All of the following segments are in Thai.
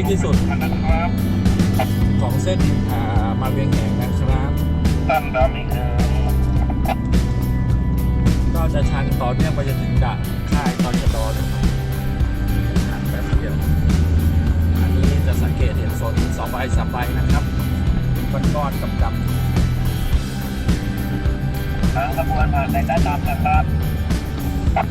จุดที่พีคที่สุดนะครับของเส้นอ่ามาเวียงแหงนะครับตั้งดำอีกหนึ่งก็จะชันต่อเนื่องไปจนถึงด่านค่ายตอนชะดอนะครับห่างแป๊บเดียวอันนี้จะสังเกตเห็นฝนสองใบสามใบนะครับก้อนๆกับดำทางขบวนผ่านในใต้ตามนะครับครับ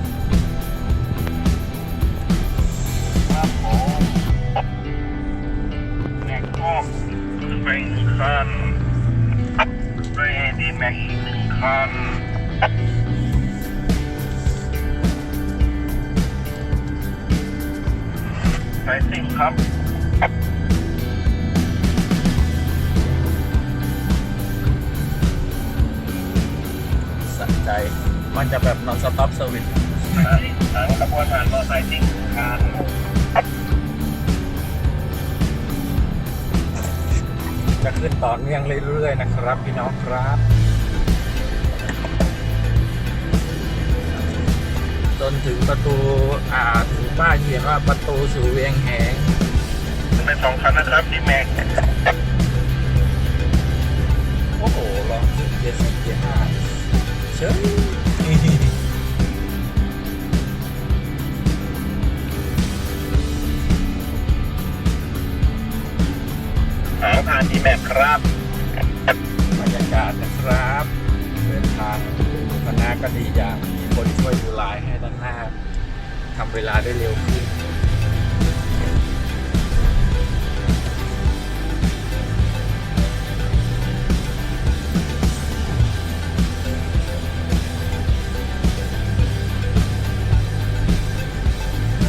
เนื่องเรื่อยๆนะครับ พี่น้องครับจนถึงประตูอ่าถึงป้ายเขียนว่าประตูสู่เวียงแหงเป็นสองคันนะครับดีแม็กโอ้โหลองขึ้นเกียร์สี่เกียร์ห้าเชยหางผ่านดีแม็กครับ คณะก็ดีอย่างมีคนช่วยดูลน์ให้ด้านหน้าทำเวลาได้เร็วขึ้น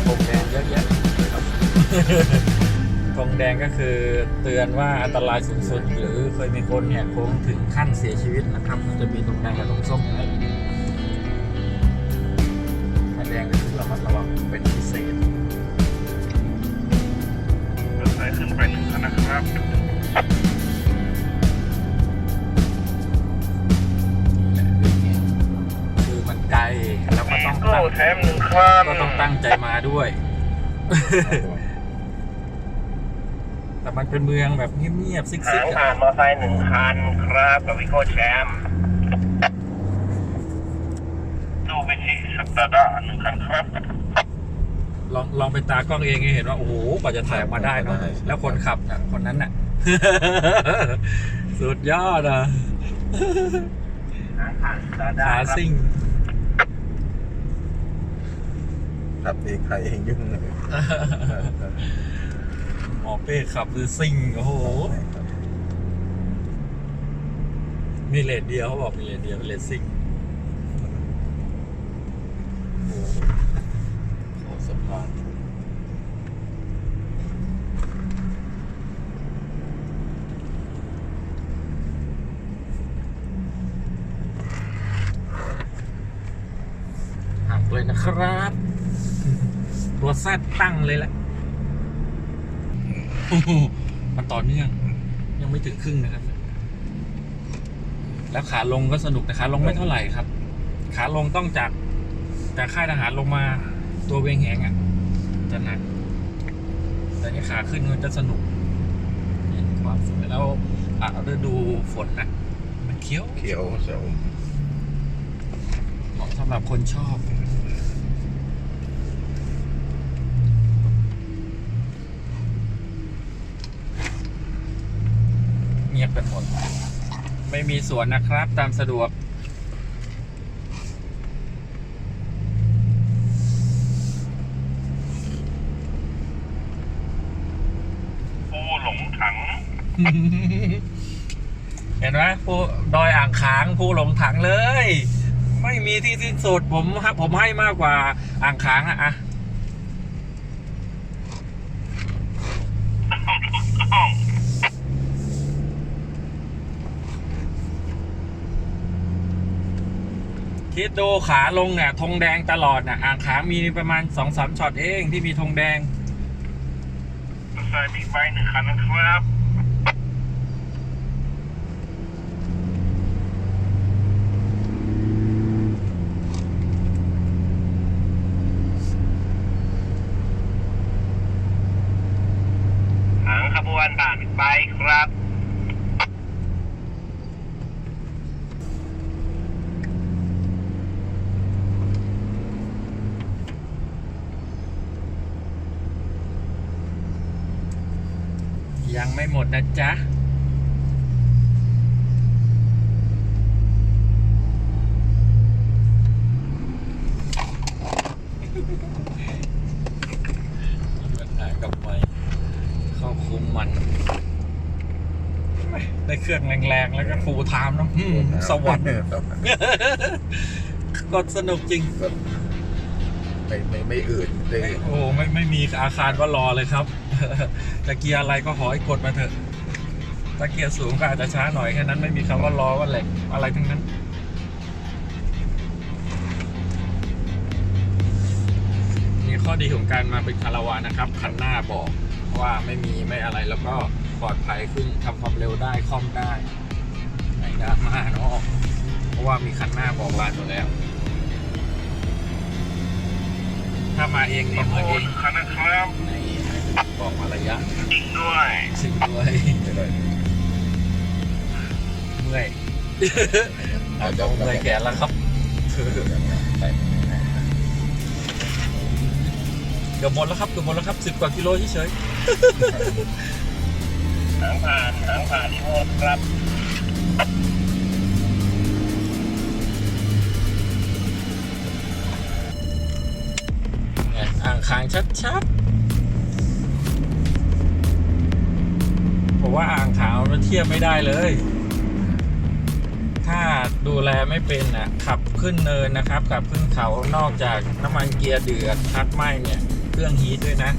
ธงแดงเยอะแยะครับธงแดงก็คือเตือนว่าอันตรายสูงสุด หรือเคยมีคนแหกโค้งถึงขั้นเสียชีวิตนะครับ มันจะมีธงแดงกับธงส้มให้ ด้วย แต่มันเป็นเมืองแบบเงียบๆซิกหางๆผ่าอะนมอเตอร์ไซค์หนึ่งคันครับกับวิโก้แชมป์ดูไปที่สัตดาหนึ่งคันครับลองลองไปตากล้องเองให้เห็นว่า โอ้โหกว่าจะถ่ายออกมาได้เนาะได้ใช่แล้วคนขับน่ะคนนั้นน่ะ สุดยอดอะหางผ่านสัตดาขาครับซิ่ง ขับเองใครเองยุ่งเลยหมอเป้ขับคือซิ่งโอ้โห มีเลนเดียวเขาบอกมีเลนเดียวเป็นเลนซิ่งโอ้โหโอ้สะพานหักเลยนะครับตัว แซดตั้งเลยแหละโอ้โหมันต่อเนื่องยังไม่ถึงครึ่งนะครับ แล้วขาลงก็สนุกแต่ขาลงไม่เท่าไหร่ครับ ขาลงต้องจากจากค่ายทหารลงมาตัวเวียงแหงอะจะหนักแต่นี่ขาขึ้นมันจะสนุกเห็นความสวยแล้วอะฤดูฝนนะมันเคี้ยวเขียวเขียวเหมาะสำหรับคนชอบ เงียบ กันหมด ไม่มีสวนนะครับตามสะดวกปูหลงถัง เห็นไหมผู้ดอยอ่างขางผู้หลงถังเลย ไม่มีที่สิ้นสุดผมให้ผมให้มากกว่าอ่างขางอะ คิดดูขาลงเนี่ยธงแดงตลอดน่ะอ่างขามีประมาณสองสามช็อตเองที่มีธงแดงใส่บิ๊กไบหนึ่งคันนะครับหางขบวนผ่านบิ๊กไบะจ๊ะมีปัญหากับไม้เข้าคุมมันแม่ได้เครื่องแรงๆ แล้วก็ฟูลไทม์นะอืมสวรรค์สวรรค์กดสนุกจริง ไม่ไม่ไม่อื่น ได้อื่นโอ้ไม่ไม่มีอาคารว่ารอเลยครับจะเกียร์อะไรก็ขอให้กดมาเถอะถ้าเกียร์สูงก็อาจจะช้าหน่อยแค่นั้นไม่มีคำว่ารอว่าแหลกอะไรทั้งนั้นมีข้อดีของการมาเป็นคาราวานนะครับคันหน้าบอกว่าไม่มีไม่อะไรแล้วก็ปลอดภัยขึ้นทำความเร็วได้คล่อมได้ไม่ดราม่าเนาะเพราะว่ามีคันหน้าบอกลานอยู่แล้ว ถ้ามาเองเนี่ยมาเอง Mohon kanan kelam. ในบอกมาระยะ Ding doi. สิ่งด้วยไม่ได้เมื่อยอาจจะเมื่อยแขนแล้วครับไปเกือบหมดแล้วครับเกือบหมดแล้วครับสิบกว่ากิโลเฉยหางผ่านหางผ่านที่โหดครับ คางชัดๆผมว่าอ่างขาวมันเทียบไม่ได้เลย ถ้าดูแลไม่เป็นอะ ขับขึ้นเนินนะครับ ขับขึ้นเขานอกจากน้ำมันเกียร์เดือดพักไหมเนี่ย เครื่องฮีทด้วยนะ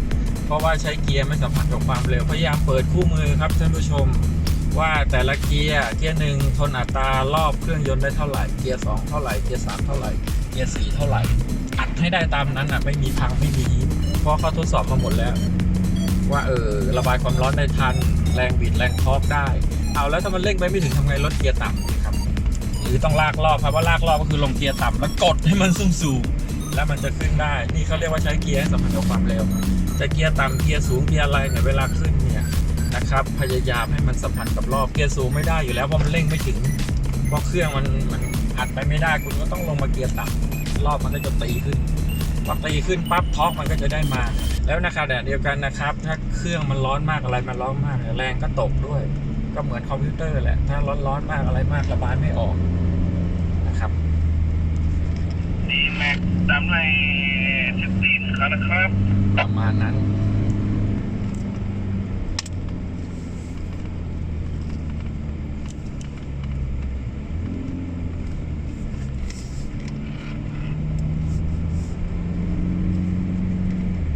เพราะว่าใช้เกียร์ไม่สัมผัสกับความเร็ว พยายามเปิดคู่มือครับท่านผู้ชมว่าแต่ละเกียร์เกียร์หนึ่งทนอัตรารอบเครื่องยนต์ได้เท่าไหร่ เกียร์สองเท่าไหร่ เกียร์สามเท่าไหร่ เกียร์สี่เท่าไหร่ ให้ได้ตามนั้นอะไม่มีพังไม่มีฮีทเพราะเขาทดสอบมาหมดแล้ว ว่าเออระบายความร้อนได้ทัน แรงบิดแรงทอร์กได้ เอาแล้วถ้ามันเร่งไปไม่ถึงทำไงลดเกียร์ต่ำครับ หรือต้องลากรอบครับว่าลากรอบก็คือลงเกียร์ต่ำแล้วกดให้มันสูงๆแล้วมันจะขึ้นได้ นี่เขาเรียกว่าใช้เกียร์ให้สัมพันธ์กับความเร็วจะเกียร์ต่ำเกียร์สูงเกียร์อะไรเนี่ยเวลาขึ้นเนี่ยนะครับพยายามให้มันสัมพันธ์กับรอบเกียร์สูงไม่ได้อยู่แล้วเพราะมันเร่งไม่ถึงเพราะเครื่องมันมันอัดไปไม่ได้คุณก็ต้องลงมาเกียร์ต่ำ รอบมันก็จะตีขึ้นพอตีขึ้นปั๊บท็อร์กมันก็จะได้มา แล้วนะครับแต่เดียวกันนะครับ ถ้าเครื่องมันร้อนมากอะไรมันร้อนมากเนี่ยแรงก็ตกด้วย ก็เหมือนคอมพิวเตอร์แหละถ้าร้อนร้อนๆมากอะไรมากระบายไม่ออกนะครับดีแม็กตามในสิบสี่คันครับประมาณนั้น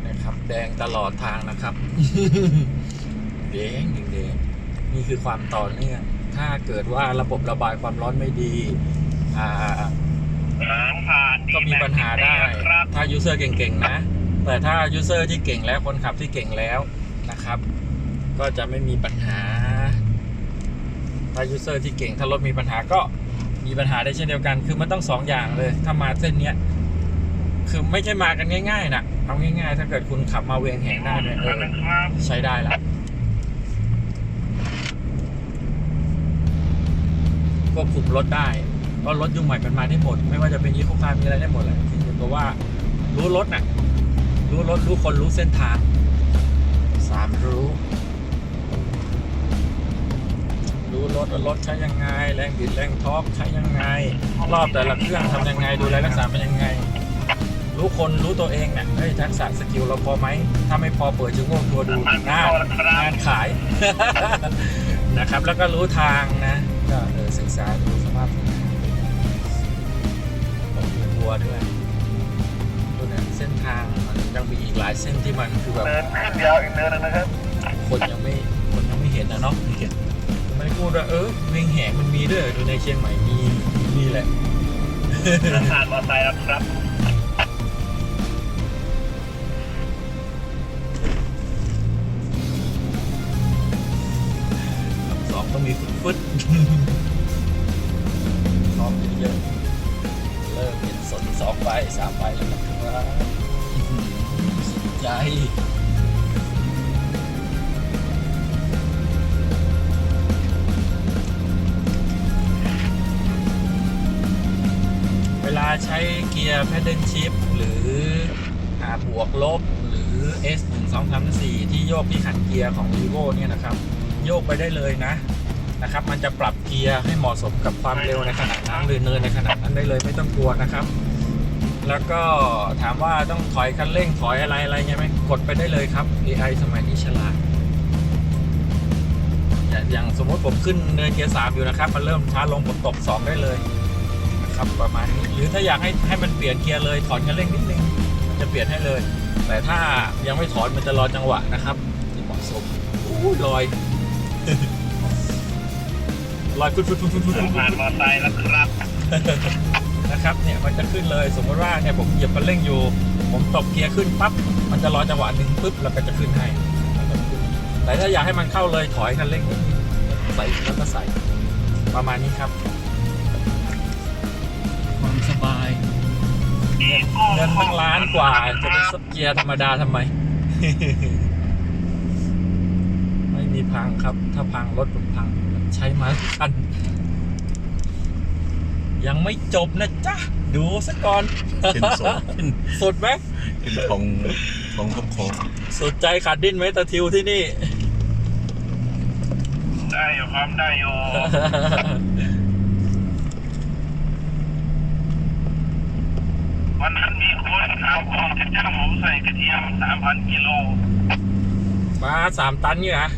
นะครับ แดงต ลอดทางนะครับแดงแดงนี่คือความต่อเนื่องถ้าเกิดว่าระบบระบายความร้อนไม่ดีอ่าหางผ่านก็มีปัญหาได้ครับถ้ายูเซอร์เก่งๆนะ แต่ถ้ายูเซอร์ที่เก่งแล้วคนขับที่เก่งแล้วนะครับ ก็จะไม่มีปัญหา ถ้ายูเซอร์ที่เก่งถ้ารถมีปัญหาก็มีปัญหาได้เช่นเดียวกัน คือมันต้องสองอย่างเลย ถ้ามาเส้นเนี้ย คือไม่ใช่มากันง่ายๆนะเอาง่ายๆ ถ้าเกิดคุณขับมาเวียงแหงได้เนี่ยเอคัอนครับใช้ได้ละควบคุมรถได้เพราะรถยุคใหม่มันมาได้หมด ไม่ว่าจะเป็นยี่ห้อคาร์มีอะไรได้หมดแหละที่อยู่กับว่ารู้รถน่ะ รู้รถรู้คนรู้เส้นทางสามรู้ รู้รถว่ารถใช้ยังไง แรงบิดแรงทอร์กใช้ยังไง รอบแต่ละเครื่องทำยังไงดูแลรักษาเป็นยังไง รู้คนรู้ตัวเองเนี่ยเฮ้ยทักษะสกิลเราพอไหม ถ้าไม่พอเปิดชะโงกตัวดูหน้างานขาย นะครับ แล้วก็รู้ทางนะก็เออศึกษาดูสภาพของทางต้องดูวัวด้วยดูเนี่ยเส้นทางมันยังมีอีกหลายเส้นที่มันคือแบบเดินขึ้นยาวอีกเนินหนึงนะครับ คนยังไม่คนยังไม่เห็นนะเนาะไม่ได้พูดว่าเออเวียงแหงมันมีด้วยเหรอดูในเชียงใหม่มีมีแหละผ่านมอเตอร์ไซค์แล้วครับ ซ้อมเยอะเริ่มเป็นสนสองใบสามใบแล้วนะครับสุดใจเวลาใช้เกียร์แพดเดิลชิฟหรืออาบวกลบหรือ S 1 2 3 4ที่โยกที่ขันเกียร์ของ r ีโวเนี่ยนะครับ โยกไปได้เลยนะ นะครับ มันจะปรับเกียร์ให้เหมาะสมกับความเร็วในขณะนั้นหรือเนินในขณะนั้นได้เลยไม่ต้องกลัวนะครับ แล้วก็ถามว่าต้องถอยคันเร่งถอยอะไรอะไรเงี้ยไหมกดไปได้เลยครับ AI สมัยนี้ฉลาดอย่างอย่างสมมติผมขึ้นเนินเกียร์สามอยู่นะครับ มันเริ่มช้าลงผมตกสองได้เลยนะครับประมาณนี้หรือถ้าอยากให้ให้มันเปลี่ยนเกียร์เลยถอนคันเร่งนิดนึงมันจะเปลี่ยนให้เลย แต่ถ้ายังไม่ถอนมันจะรอจังหวะนะครับที่เหมาะสมอู้ลอย ลอยฟุดฟุดฟุดฟุดฟุดฟุดผ่านมอไซค์แล้วครับนะครับเนี่ยมันจะขึ้นเลยสมมติว่าเนี่ยผมเหยียบคันเร่งอยู่ ผมตบเกียร์ขึ้นปั๊บมันจะรอจังหวะหนึ่งปุ๊บแล้วก็จะขึ้นให้แล้วก็ขึ้นแต่ถ้าอยากให้มันเข้าเลยถอยคันเร่งนิดนึงใส่แล้วก็ใส่ประมาณนี้ครับ ความสบายเงินตั้งล้านกว่าจะไปเกียร์ธรรมดาทำไม ไม่มีพังครับ ถ้าพังรถผม ใช้มาทุกคัน ยังไม่จบนะจ๊ะ ดูซะก่อนขึ้นสดขึ้นสุดไหมขึ้นทองทองทบคงสุดใจขาดดิ้นไหมตะทิวที่นี่ ได้อยู่ครับได้อยู่วันนั้นมีคนถามบอกจะจ้างผมใส่กระเทียมสามพันกิโลมาสามตันนี่นะ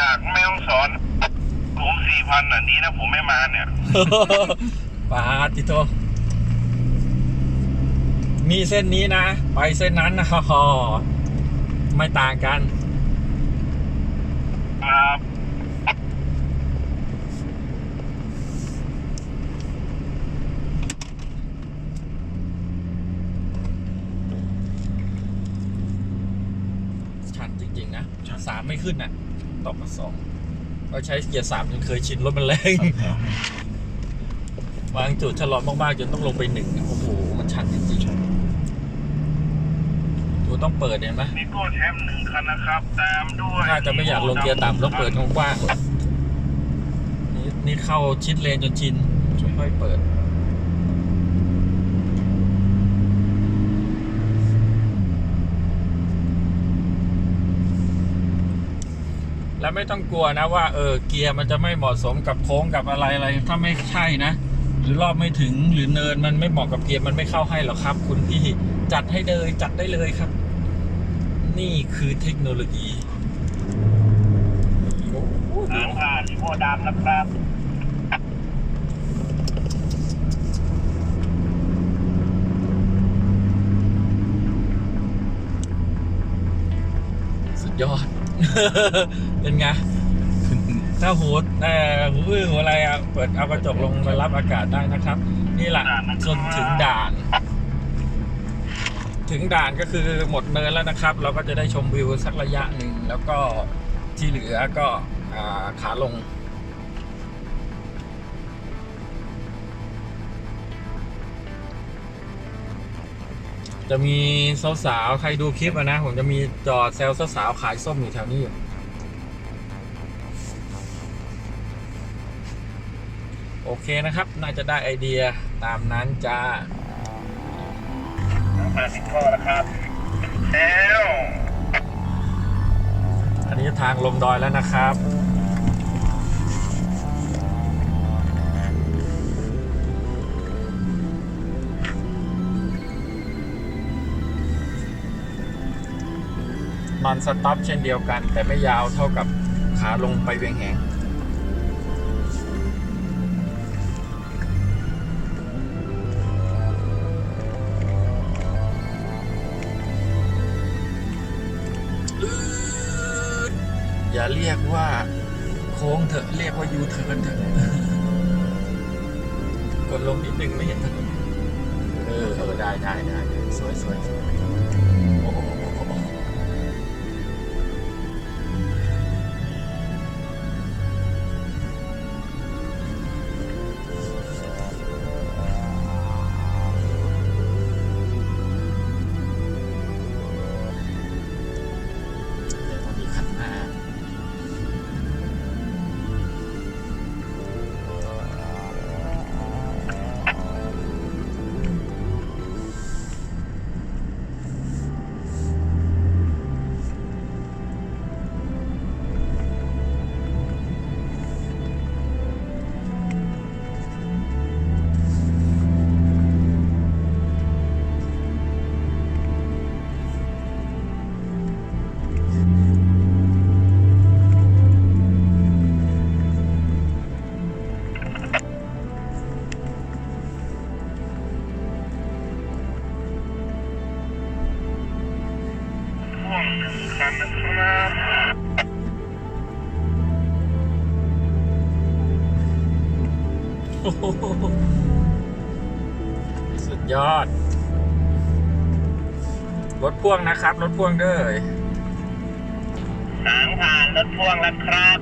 จากแม่ฮ่องสอน ผมสี่พันอะนี้นะผมไม่มาเนี่ย ปาติโตมีเส้นนี้นะ ไปเส้นนั้นนะฮอไม่ต่างกัน ครับชันจริง ๆ นะสามไม่ขึ้นอะตกมาสอง ก็ใช้เกียร์สามจนเคยชินรถมันแรงบางจุดชะลอมากๆจนต้องลงไปหนึ่งอะโอ้โหมันชันจริงๆตัวต้องเปิดเห็นไหมมีโก้แชมป์หนึ่งคันนะครับ ตามด้วยถ้าจะไม่อยากลงเกียร์ต่ำต้องเปิดกว้างๆนี่นี่เข้าชิดเลนจนชินค่อยๆเปิด แล้วไม่ต้องกลัวนะว่าเออเกียร์มันจะไม่เหมาะสมกับโค้งกับอะไรอะไรถ้าไม่ใช่นะ หรือรอบไม่ถึงหรือเนินมันไม่เหมาะกับเกียร์มันไม่เข้าให้หรอกครับ คุณพี่จัดให้เลยจัดได้เลยครับ นี่คือเทคโนโลยีโอ้โหทางผ่านที่โพดำนะครับสุดยอด เป็นไง ถ้าหูเอ่อหูอื้อหูอะไรอะเปิดเอากระจกลงมารับอากาศได้นะครับ นี่แหละจนถึงด่าน ถึงด่านก็คือหมดเนินแล้วนะครับ เราก็จะได้ชมวิวสักระยะหนึ่งแล้วก็ที่เหลือก็อ่าขาลง จะมีสาวๆ ใครดูคลิปอะนะ ผมจะมีจอดแซลสาวๆ ขายส้มอยู่แถวนี้อยู่โอเคนะครับ น่าจะได้ไอเดียตามนั้นจ้าทางผ่านสิบข้อนะครับแล้วอันนี้ทางลงดอยแล้วนะครับ อนสต็อปเช่นเดียวกัน แต่ไม่ยาวเท่ากับขาลงไปเวียงแหงอย่าเรียกว่าโค้งเถอะเรียกว่ายูเทิร์นเถอะกดลงนิดนึงไม่เห็นถนนเออเออได้ได้ได้สวยสวยสวย พ่วงนะครับ รถพ่วงเด้อทางผ่านรถพ่วงแล้วครับ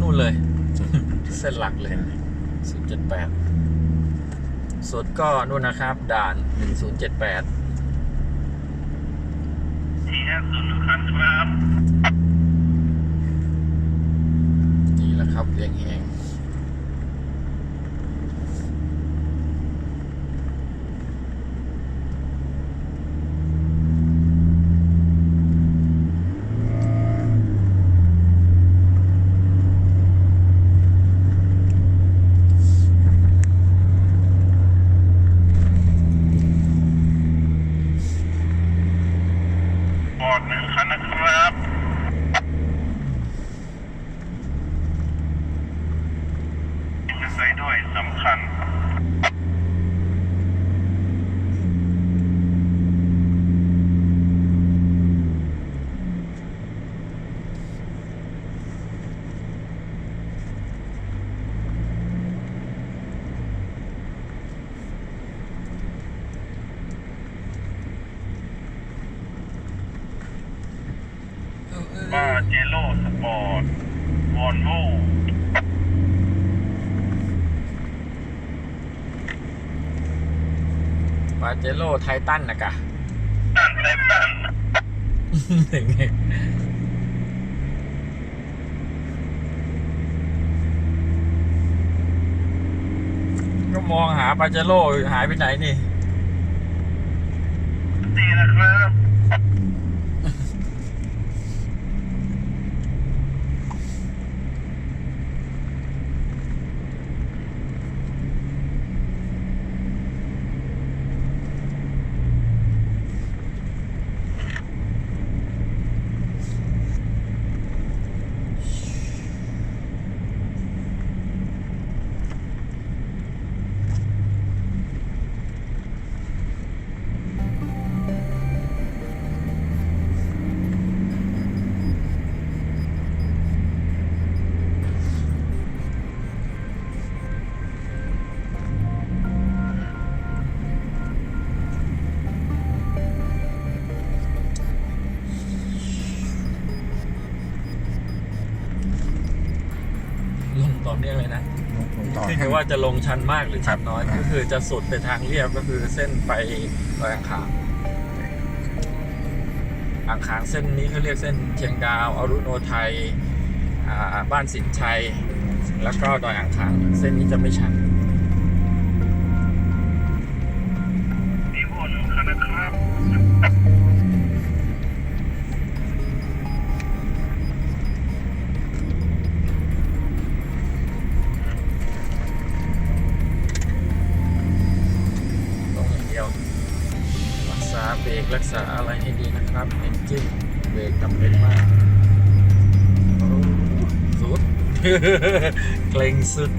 นู่นเลย เส้นหลักเลยศูนย์เจ็ดแปดสุดก็นู่นนะครับ ด่านหนึ่งศูนย์เจ็ดแปดที่ห้าศูนย์หนึ่งคันครับนี่แหละครับเรียงแหงบอดหนึ่งคันนะครับจะใส่ด้วยสำคัญ มาเจโร่สปอร์ตวอนโว ปาเจโร่ไททันนะกะตันเต็มตันถึงไงก็มองหาปาเจโร่หายไปไหนนี่ดีนะครับ ต่อคือให้คือว่าจะลงชันมากหรือชันน้อยครับก็คือจะสุดไปทางเรียบก็คือเส้นไปดอยอ่างขางอ่างขางเส้นนี้เขาเรียกเส้นเชียงดาวอรุโนไทยอ่าบ้านสินชัย แล้วก็ดอยอ่างขางเส้นนี้จะไม่ชัน รกรักษาอะไรให้ดีนะครับเอนจินเบรกจำเป็นมากโอ้สุดเกรงสุด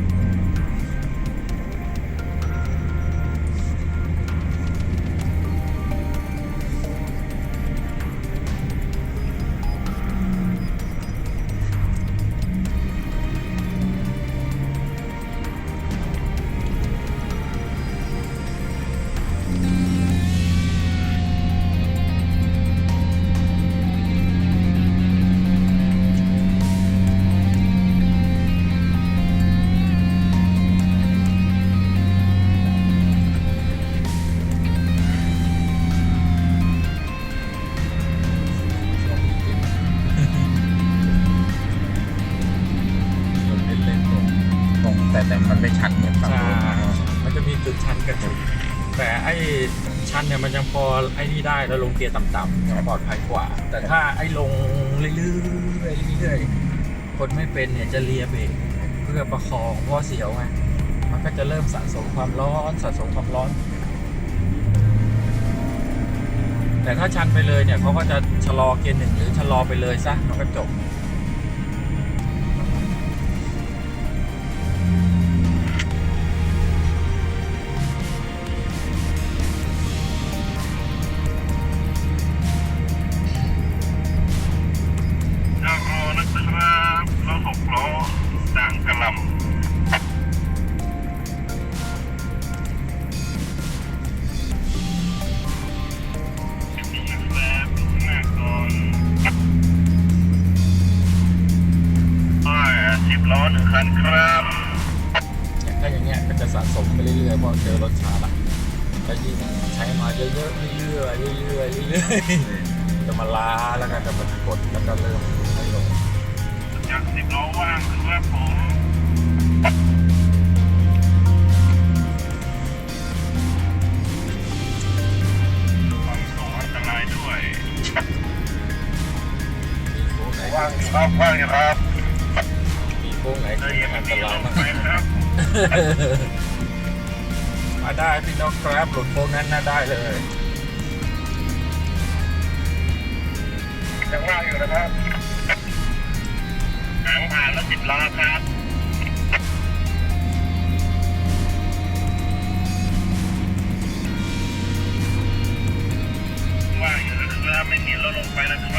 อไอ้นี่ได้แล้วลงเกียร์ต่ำๆยังปลอดภัยกว่า แต่ถ้าไอ้ลงเรื่อยๆเรื่อยๆคนไม่เป็นเนี่ยจะเลียเบรกเพื่อประคองเพราะว่าเสียวไงมันก็จะเริ่มสะสมความร้อนสะสมความร้อน แต่ถ้าชันไปเลยเนี่ยเขาก็จะชะลอเกียร์หนึ่งหรือชะลอไปเลยซะมันก็จบ หนึ่งคันครับถ้าอย่างเงี้ยก็จะสะสมไปเรื่อยๆเพราะเจอรถช้าละแล้วยิ่งใช้มาเยอะๆเรื่อยๆเรื่อยๆเรื่อยๆจะมาล้าแล้วก็จะมากดแล้วก็เริ่มไม่ลงจากสิบล้อว่างครับผมความสูงอันตรายด้วยมีโค้งไหนว่างอยู่ครับว่างอยู่ครับุ้งไหนเลที่ยไม่ยังอันตรายงบ้างไปครับมาได้พี่น้องครับหลุดโค้งนั้นน่าได้เลยยังว่างอยู่นะครับหางผ่านแล้วสิบล้อครับว่างอยู่นะครับไม่มีรถลงไปนะครับ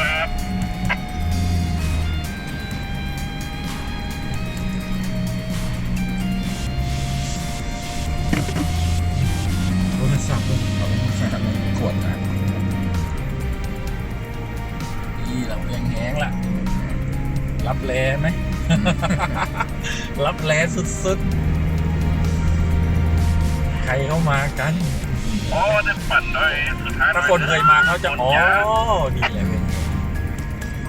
สุดๆ ใครเข้ามากันโอ้ได้ปั่นด้วยสุดท้ายถ้าคนเคยมาเขาจะอ๋อนี่แหละเว้ย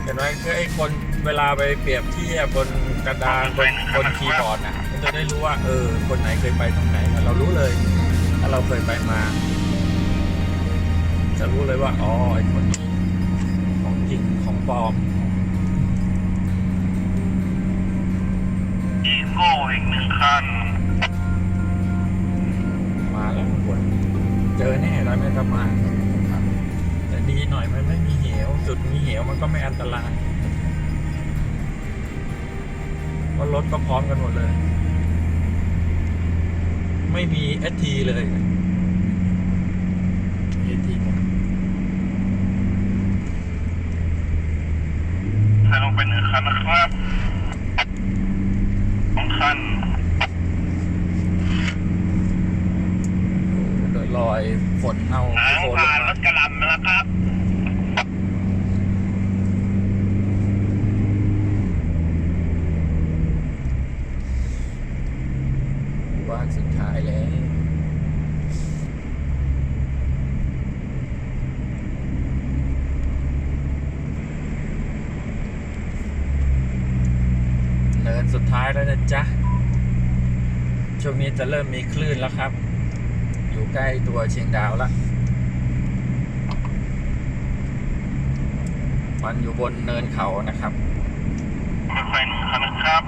เห็นไหมคือไอ้คนเวลาไปเปรียบเทียบบนกระดานบนบนคีย์บอร์ดน่ะมันจะได้รู้ว่าเออคนไหนเคยไปตรงไหนเรารู้เลย ถ้าเราเคยไปมา จะรู้เลยว่าอ๋อไอ้คนนี้ของจริงของปลอม อีกหนึ่งคัน มาแล้วทุกคนเจอแน่ร้อยเมตรประมาณแต่ดีหน่อยมันไม่มีเหว จุดมีเหวมันก็ไม่อันตรายเพราะรถก็พร้อมกันหมดเลย ไม่มีเอทีเลยเอทีหมดใส่ลงไปหนึ่งคันนะครับ สองคันโดยรอยฝนเอาหางโคลนลผ่าน ง ร มา ถกระหลำแล้วครับ บ้านสุดท้ายแล้ว เนิน สุดท้ายแล้วนะจ๊ะ ช่วงนี้จะเริ่มมีคลื่นแล้วครับ อยู่ใกล้ตัวเชียงดาวแล้วมันอยู่บนเนินเขานะครับค่อยๆหนึ่งคันนะครับ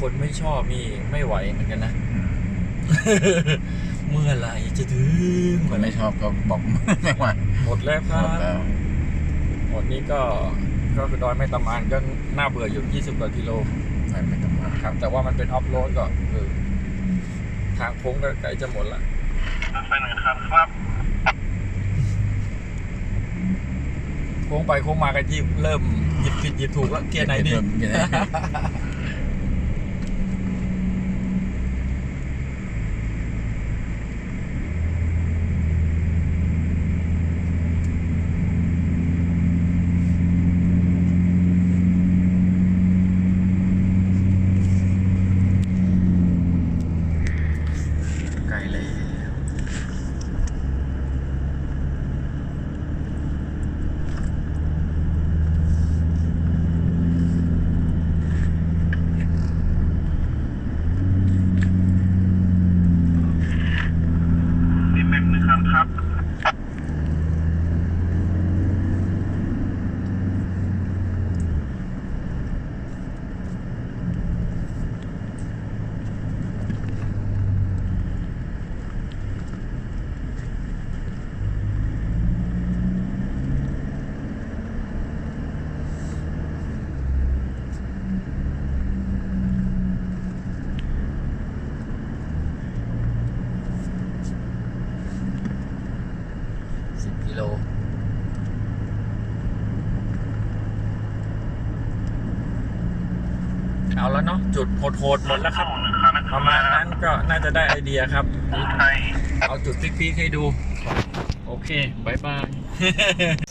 คนไม่ชอบนี่ไม่ไหวเหมือนกันนะอื มเมื่อไหร่จะถึงคนไม่ชอบก็บอกไม่ไหวหมดแล้วคหรัมดบแล้วหมดนี้ก็ก็คือดอยแม่ตะมานก็น่าเบื่ออยู่ 20กว่ากิโลไม่ไม่ต้องมาครับ แต่ว่ามันเป็นออฟโรดก็คือทางโค้งก็ใกล้จะหมดละค่อยๆหนึ่งคันครับโค้งไปโค้งมาก็ยิบเริ่มหยิบผิดหยิบถูกแล้วเกียร์ไหนดีเกียร์ไหนดีไกลเลย เนาะ จุดโหดๆหมดแล้วครับหนึ่งคันนะคปรับระมาณนั้นก็น่าจะได้ไอเดียครับไทยเอาจุดพีคๆให้ดู โอเคบายบายอย่